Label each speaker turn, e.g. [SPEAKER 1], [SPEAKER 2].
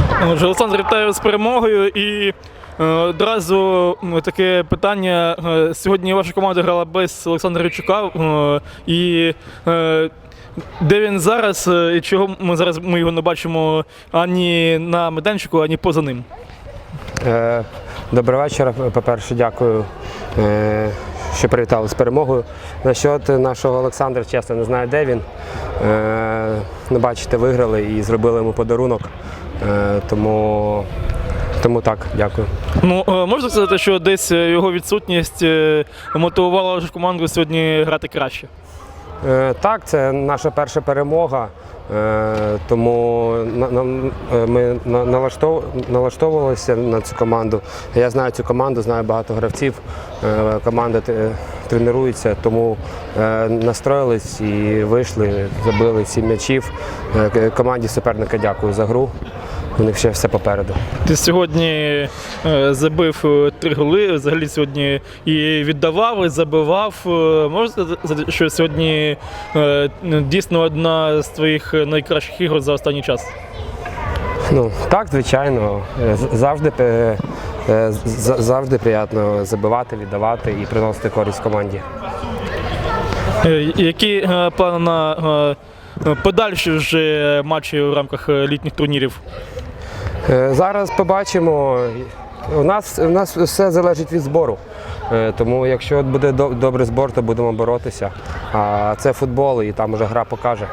[SPEAKER 1] Отже, Олександр, вітаю з перемогою і е, одразу таке питання. Е, Сьогодні ваша команда грала без Олександра Ричука. Е, і де він зараз і чого ми зараз ми його не бачимо ані на майданчику, ані поза ним?
[SPEAKER 2] Добрий вечір. По-перше, дякую, що привітали з перемогою. Насчет нашого Олександра, чесно, не знаю, де він. Е, Ну, бачите, виграли і зробили йому подарунок. Е, Тому, тому так, дякую.
[SPEAKER 1] Ну, е, можна сказати, що десь е, його відсутність мотивувала команду сьогодні грати краще?
[SPEAKER 2] Так, це наша перша перемога. Тому ми налаштовувалися на цю команду. Я знаю цю команду, знаю багато гравців. Команда тренується, тому настроїлись і вийшли, забили сім м'ячів. Команді суперника дякую за гру. У них ще все попереду.
[SPEAKER 1] Ти сьогодні е, забив е, три голи, взагалі сьогодні і віддавав, і забивав. Е, Можна сказати, що сьогодні дійсно одна з твоїх найкращих ігор за останній час?
[SPEAKER 2] Ну так, звичайно, завжди завжди приємно забивати, віддавати і приносити користь команді.
[SPEAKER 1] Які плани на подальші вже матчі в рамках літніх турнірів?
[SPEAKER 2] Е, Зараз побачимо. У нас, у нас все залежить від збору. Е, Тому якщо буде добрий збор, то будемо боротися. А це футбол і там вже гра покаже.